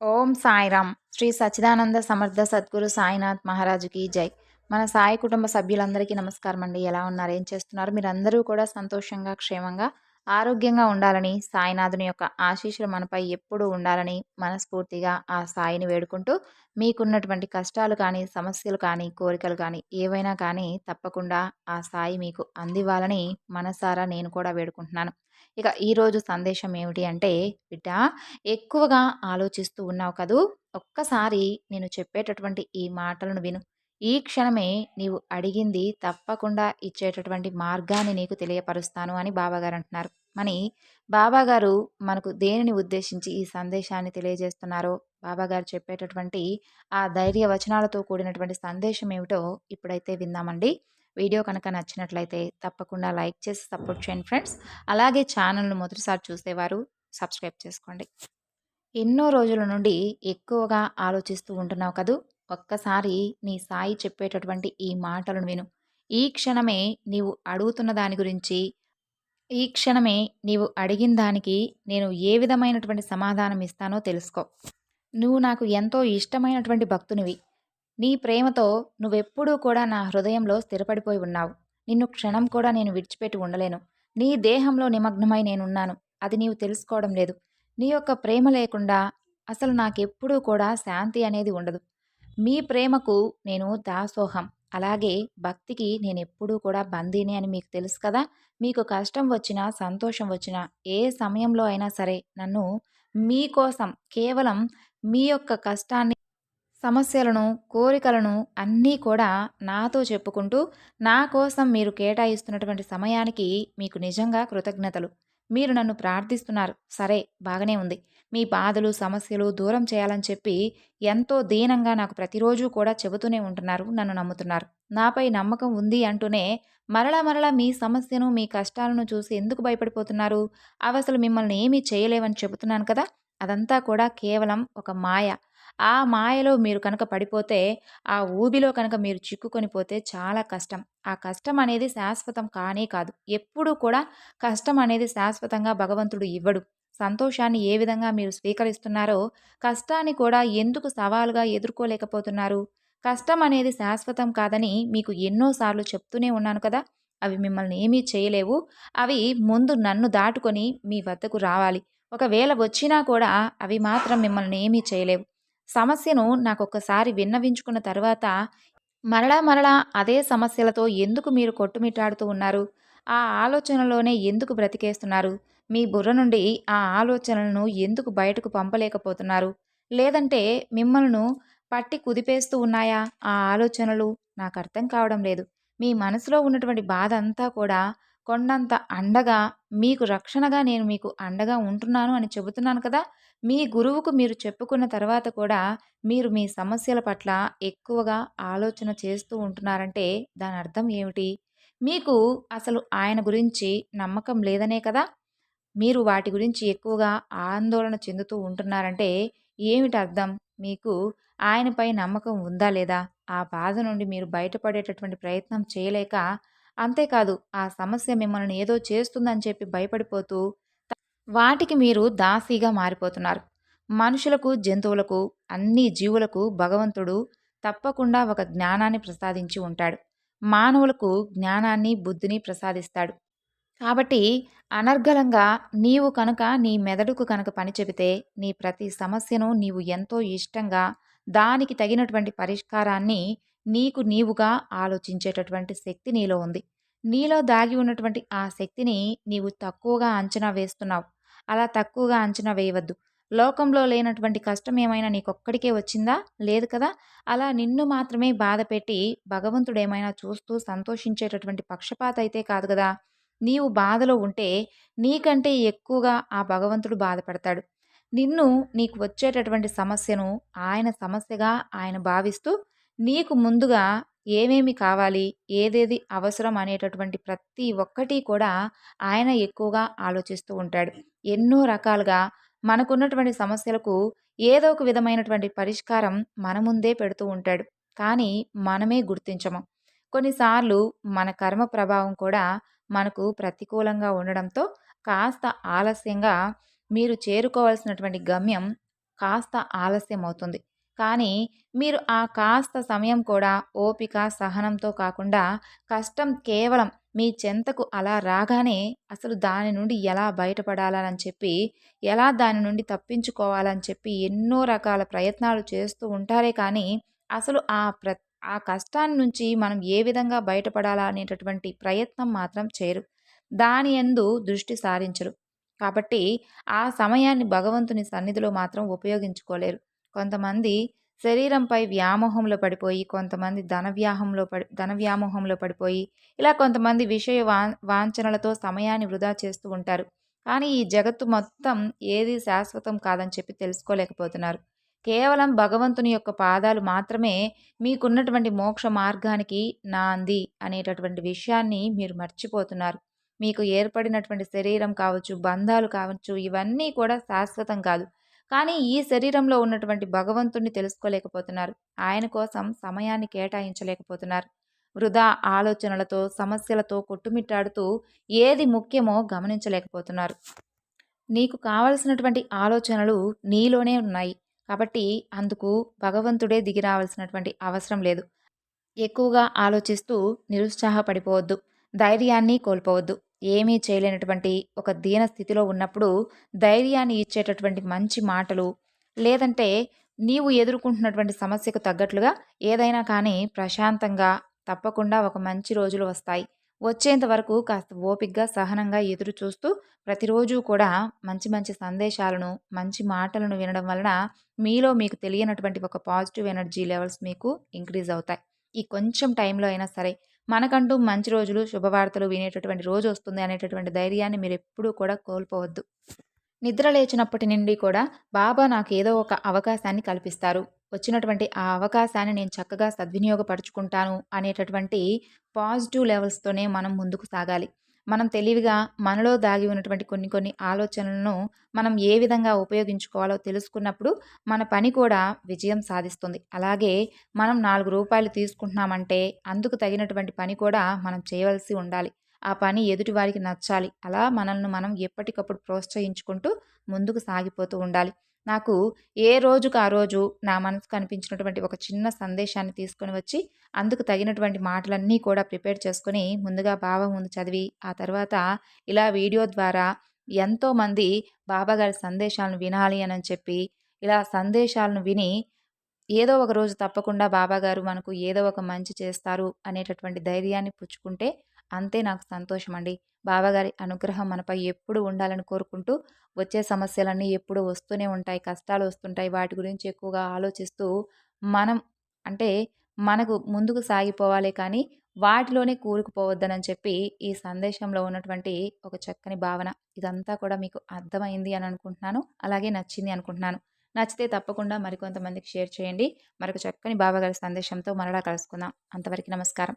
ఓం సాయిరామ్. శ్రీ సచ్చిదానంద సమర్థ సద్గురు సాయినాథ్ మహారాజుకి జై. మన సాయి కుటుంబ సభ్యులందరికీ నమస్కారం అండి. ఎలా ఉన్నారు? ఏం చేస్తున్నారు? మీరందరూ కూడా సంతోషంగా క్షేమంగా ఆరోగ్యంగా ఉండాలని సాయినాథుని యొక్క ఆశీస్సులు మనపై ఎప్పుడూ ఉండాలని మనస్ఫూర్తిగా ఆ సాయిని వేడుకుంటూ మీకున్నటువంటి కష్టాలు కానీ సమస్యలు కానీ కోరికలు కానీ ఏవైనా కానీ తప్పకుండా ఆ సాయి మీకు అందివ్వాలని మనసారా నేను కూడా వేడుకుంటున్నాను. ఇక ఈరోజు సందేశం ఏమిటి అంటే బిడ్డ ఎక్కువగా ఆలోచిస్తూ ఉన్నావు కదూ. ఒక్కసారి నేను చెప్పేటటువంటి ఈ మాటలను విను. ఈ క్షణమే నీవు అడిగింది తప్పకుండా ఇచ్చేటటువంటి మార్గాన్ని నీకు తెలియపరుస్తాను అని బాబాగారు అంటున్నారు మని బాబాగారు మనకు దేనిని ఉద్దేశించి ఈ సందేశాన్ని తెలియజేస్తున్నారో బాబాగారు చెప్పేటటువంటి ఆ ధైర్య వచనాలతో కూడినటువంటి సందేశం ఏమిటో ఇప్పుడైతే విందామండి. వీడియో కనుక నచ్చినట్లయితే తప్పకుండా లైక్ చేసి సపోర్ట్ చేయండి ఫ్రెండ్స్. అలాగే ఛానల్ను మొదటిసారి చూసేవారు సబ్స్క్రైబ్ చేసుకోండి. ఎన్నో రోజుల నుండి ఎక్కువగా ఆలోచిస్తూ ఉంటున్నావు కదూ? ఒక్కసారి నీ సాయి చెప్పేటటువంటి ఈ మాటలను విను. ఈ క్షణమే నీవు అడుగుతున్న దాని గురించి ఈ క్షణమే నీవు అడిగిన దానికి నేను ఏ విధమైనటువంటి సమాధానం ఇస్తానో తెలుసుకో. నువ్వు నాకు ఎంతో ఇష్టమైనటువంటి భక్తునివి. నీ ప్రేమతో నువ్వెప్పుడూ కూడా నా హృదయంలో స్థిరపడిపోయి ఉన్నావు. నిన్ను క్షణం కూడా నేను విడిచిపెట్టి ఉండలేను. నీ దేహంలో నిమగ్నమై నేనున్నాను. అది నీవు తెలుసుకోవడం లేదు. నీ యొక్క ప్రేమ లేకుండా అసలు నాకెప్పుడూ కూడా శాంతి అనేది ఉండదు. మీ ప్రేమకు నేను దాసోహం. అలాగే భక్తికి నేను ఎప్పుడూ కూడా బందీని అని మీకు తెలుసు కదా. మీకు కష్టం వచ్చినా సంతోషం వచ్చినా ఏ సమయంలో అయినా సరే నన్ను మీకోసం కేవలం మీ యొక్క కష్టాన్ని సమస్యలను కోరికలను అన్నీ కూడా నాతో చెప్పుకుంటూ నా కోసం మీరు కేటాయిస్తున్నటువంటి సమయానికి మీకు నిజంగా కృతజ్ఞతలు. మీరు నన్ను ప్రార్థిస్తున్నారు. సరే బాగానే ఉంది. మీ బాధలు సమస్యలు దూరం చేయాలని చెప్పి ఎంతో దీనంగా నాకు ప్రతిరోజు కూడా చెబుతూనే ఉంటున్నారు నన్ను నమ్ముతున్నారు. నాపై నమ్మకం ఉంది అంటూనే మరలా మరలా మీ సమస్యను మీ కష్టాలను చూసి ఎందుకు భయపడిపోతున్నారు? అవసలు అసలు మిమ్మల్ని ఏమీ చేయలేవని చెబుతున్నాను కదా? అదంతా కూడా కేవలం ఒక మాయ. ఆ మాయలో మీరు కనుక పడిపోతే ఆ ఊబిలో కనుక మీరు చిక్కుకొని పోతే చాలా కష్టం. ఆ కష్టం అనేది శాశ్వతం కానే కాదు. ఎప్పుడూ కూడా కష్టం అనేది శాశ్వతంగా భగవంతుడు ఇవ్వడు. సంతోషాన్ని ఏ విధంగా మీరు స్వీకరిస్తున్నారో కష్టాన్ని కూడా ఎందుకు సవాలుగా ఎదుర్కోలేకపోతున్నారు? కష్టం అనేది శాశ్వతం కాదని మీకు ఎన్నోసార్లు చెప్తూనే ఉన్నాను కదా! అవి మిమ్మల్ని ఏమీ చేయలేవు. అవి ముందు నన్ను దాటుకొని మీ వద్దకు రావాలి. ఒకవేళ వచ్చినా కూడా అవి మాత్రం మిమ్మల్ని ఏమీ చేయలేవు. సమస్యను నాకొకసారి విన్నవించుకున్న తర్వాత మరలా మరలా అదే సమస్యలతో ఎందుకు మీరు కొట్టుమిట్టాడుతూ ఉన్నారు? ఆ ఆలోచనలోనే ఎందుకు బ్రతికేస్తున్నారు? మీ బుర్ర నుండి ఆ ఆలోచనలను ఎందుకు బయటకు పంపలేకపోతున్నారు? లేదంటే మిమ్మల్ని పట్టి కుదిపేస్తూ ఉన్నాయా? ఆ ఆలోచనలు నాకు అర్థం కావడం లేదు. మీ మనసులో ఉన్నటువంటి బాధ అంతా కూడా కొండంత అండగా మీకు రక్షణగా నేను మీకు అండగా ఉంటున్నాను అని చెబుతున్నాను కదా మీ గురువుకు మీరు చెప్పుకున్న తర్వాత కూడా మీరు మీ సమస్యల పట్ల ఎక్కువగా ఆలోచన చేస్తూ ఉంటున్నారంటే దాని అర్థం ఏమిటి? మీకు అసలు ఆయన గురించి నమ్మకం లేదనే కదా మీరు వాటి గురించి ఎక్కువగా ఆందోళన చెందుతూ ఉంటున్నారంటే ఏమిటి అర్థం? మీకు ఆయనపై నమ్మకం ఉందా లేదా? ఆ బాధ నుండి మీరు బయటపడేటటువంటి ప్రయత్నం చేయలేక అంతేకాదు ఆ సమస్య మిమ్మల్ని ఏదో చేస్తుందని చెప్పి భయపడిపోతూ వాటికి మీరు దాసీగా మారిపోతున్నారు. మనుషులకు జంతువులకు అన్ని జీవులకు భగవంతుడు తప్పకుండా ఒక జ్ఞానాన్ని ప్రసాదించి ఉంటాడు. మానవులకు జ్ఞానాన్ని బుద్ధిని ప్రసాదిస్తాడు. కాబట్టి అనర్గళంగా నీవు కనుక నీ మెదడుకు కనుక పని చెబితే నీ ప్రతి సమస్యను నీవు ఎంతో ఇష్టంగా దానికి తగినటువంటి పరిష్కారాన్ని నీకు నీవుగా ఆలోచించేటటువంటి శక్తి నీలో ఉంది. నీలో దాగి ఉన్నటువంటి ఆ శక్తిని నీవు తక్కువగా అంచనా వేస్తున్నావు. అలా తక్కువగా అంచనా వేయవద్దు. లోకంలో లేనటువంటి కష్టం ఏమైనా నీకొక్కడికే వచ్చిందా? లేదు కదా? అలా నిన్ను మాత్రమే బాధ పెట్టి భగవంతుడు ఏమైనా చూస్తూ సంతోషించేటటువంటి పక్షపాత అయితే కాదు కదా? నీవు బాధలో ఉంటే నీకంటే ఎక్కువగా ఆ భగవంతుడు బాధపడతాడు. నిన్ను నీకు వచ్చేటటువంటి సమస్యను ఆయన సమస్యగా ఆయన భావిస్తూ నీకు ముందుగా ఏమేమి కావాలి? ఏదేది అవసరం అనేటటువంటి ప్రతి ఒక్కటి కూడా ఆయన ఎక్కువగా ఆలోచిస్తూ ఉంటాడు. ఎన్నో రకాలుగా మనకున్నటువంటి సమస్యలకు ఏదో ఒక విధమైనటువంటి పరిష్కారం మన ముందే పెడుతూ ఉంటాడు. కానీ మనమే గుర్తించము. కొన్నిసార్లు మన కర్మ ప్రభావం కూడా మనకు ప్రతికూలంగా ఉండడంతో కాస్త ఆలస్యంగా మీరు చేరుకోవాల్సినటువంటి గమ్యం కాస్త ఆలస్యం అవుతుంది కానీ మీరు ఆ కాస్త సమయం కూడా ఓపిక సహనంతో కాకుండా కష్టం కేవలం మీ చెంతకు అలా రాగానే అసలు దాని నుండి ఎలా బయటపడాలని చెప్పి ఎలా దాని నుండి తప్పించుకోవాలని చెప్పి ఎన్నో రకాల ప్రయత్నాలు చేస్తూ ఉంటారే కానీ అసలు ఆ ప్ర ఆ కష్టాన్ని నుంచి మనం ఏ విధంగా బయటపడాలా అనేటటువంటి ప్రయత్నం మాత్రం చేయరు. దాని ఎందు దృష్టి సారించరు. కాబట్టి ఆ సమయాన్ని భగవంతుని సన్నిధిలో మాత్రం ఉపయోగించుకోలేరు. కొంతమంది శరీరంపై వ్యామోహంలో పడిపోయి కొంతమంది ధన వ్యాహంలో పడి ధన వ్యామోహంలో పడిపోయి ఇలా కొంతమంది విషయ వా వాంఛనలతో సమయాన్ని వృధా చేస్తూ ఉంటారు. కానీ ఈ జగత్తు మొత్తం ఏది శాశ్వతం కాదని చెప్పి తెలుసుకోలేకపోతున్నారు. కేవలం భగవంతుని యొక్క పాదాలు మాత్రమే మీకున్నటువంటి మోక్ష మార్గానికి నాంది అనేటటువంటి విషయాన్ని మీరు మర్చిపోతున్నారు. మీకు ఏర్పడినటువంటి శరీరం కావచ్చు బంధాలు కావచ్చు ఇవన్నీ కూడా శాశ్వతం కాదు. కానీ ఈ శరీరంలో ఉన్నటువంటి భగవంతుణ్ణి తెలుసుకోలేకపోతున్నారు. ఆయన కోసం సమయాన్ని కేటాయించలేకపోతున్నారు. వృధా ఆలోచనలతో సమస్యలతో కొట్టుమిట్టాడుతూ ఏది ముఖ్యమో గమనించలేకపోతున్నారు. నీకు కావలసినటువంటి ఆలోచనలు నీలోనే ఉన్నాయి. కాబట్టి అందుకు భగవంతుడే దిగి రావాల్సినటువంటి అవసరం లేదు. ఎక్కువగా ఆలోచిస్తూ నిరుత్సాహపడిపోవద్దు. ధైర్యాన్ని కోల్పోవద్దు. ఏమీ చేయలేనటువంటి ఒక దీన స్థితిలో ఉన్నప్పుడు ధైర్యాన్ని ఇచ్చేటటువంటి మంచి మాటలు లేదంటే నీవు ఎదుర్కొంటున్నటువంటి సమస్యకు తగ్గట్లుగా ఏదైనా కానీ ప్రశాంతంగా తప్పకుండా ఒక మంచి రోజులు వస్తాయి. వచ్చేంత వరకు కాస్త ఓపిగ్గా సహనంగా ఎదురు చూస్తూ ప్రతిరోజు కూడా మంచి మంచి సందేశాలను మంచి మాటలను వినడం వలన మీలో మీకు తెలియనటువంటి ఒక పాజిటివ్ ఎనర్జీ లెవెల్స్ మీకు ఇంక్రీజ్ అవుతాయి. ఈ కొంచెం టైంలో అయినా సరే మనకంటూ మంచి రోజులు శుభవార్తలు వినేటటువంటి రోజు వస్తుంది అనేటటువంటి ధైర్యాన్ని మీరు ఎప్పుడూ కూడా కోల్పోవద్దు. నిద్ర లేచినప్పటి నుండి కూడా బాబా నాకు ఏదో ఒక అవకాశాన్ని కల్పిస్తారు. వచ్చినటువంటి ఆ అవకాశాన్ని నేను చక్కగా సద్వినియోగపరుచుకుంటాను అనేటటువంటి పాజిటివ్ లెవెల్స్తోనే మనం ముందుకు సాగాలి. మనం తెలివిగా మనలో దాగి ఉన్నటువంటి కొన్ని కొన్ని ఆలోచనలను మనం ఏ విధంగా ఉపయోగించుకోవాలో తెలుసుకున్నప్పుడు మన పని కూడా విజయం సాధిస్తుంది. అలాగే మనం నాలుగు రూపాయలు తీసుకుంటున్నామంటే అందుకు తగినటువంటి పని కూడా మనం చేయవలసి ఉండాలి. ఆ పని ఎదుటి వారికి నచ్చాలి. అలా మనల్ని మనం ఎప్పటికప్పుడు ప్రోత్సహించుకుంటూ ముందుకు సాగిపోతూ ఉండాలి. నాకు ఏ రోజుకు ఆ రోజు నా మనసుకు అనిపించినటువంటి ఒక చిన్న సందేశాన్ని తీసుకొని వచ్చి అందుకు తగినటువంటి మాటలన్నీ కూడా ప్రిపేర్ చేసుకుని ముందుగా బాబా ముందు చదివి ఆ తర్వాత ఇలా వీడియో ద్వారా ఎంతోమంది బాబాగారి సందేశాలను వినాలి అని చెప్పి ఇలా సందేశాలను విని ఏదో ఒక రోజు తప్పకుండా బాబాగారు మనకు ఏదో ఒక మంచి చేస్తారు అనేటటువంటి ధైర్యాన్ని పుచ్చుకుంటే అంతే నాకు సంతోషం అండి బాబాగారి అనుగ్రహం మనపై ఎప్పుడు ఉండాలని కోరుకుంటూ వచ్చే సమస్యలన్నీ ఎప్పుడు వస్తూనే ఉంటాయి కష్టాలు వస్తుంటాయి. వాటి గురించి ఎక్కువగా ఆలోచిస్తూ మనం అంటే మనకు ముందుకు సాగిపోవాలి కానీ వాటిలోనే కూరుకుపోవద్దనని చెప్పి ఈ సందేశంలో ఉన్నటువంటి ఒక చక్కని భావన. ఇదంతా కూడా మీకు అర్థమైంది అని అనుకుంటున్నాను. అలాగే నచ్చింది అనుకుంటున్నాను. నచ్చితే తప్పకుండా మరికొంతమందికి షేర్ చేయండి. మరొక చక్కని బాబాగారి సందేశంతో మరలా కలుసుకుందాం. అంతవరకు నమస్కారం.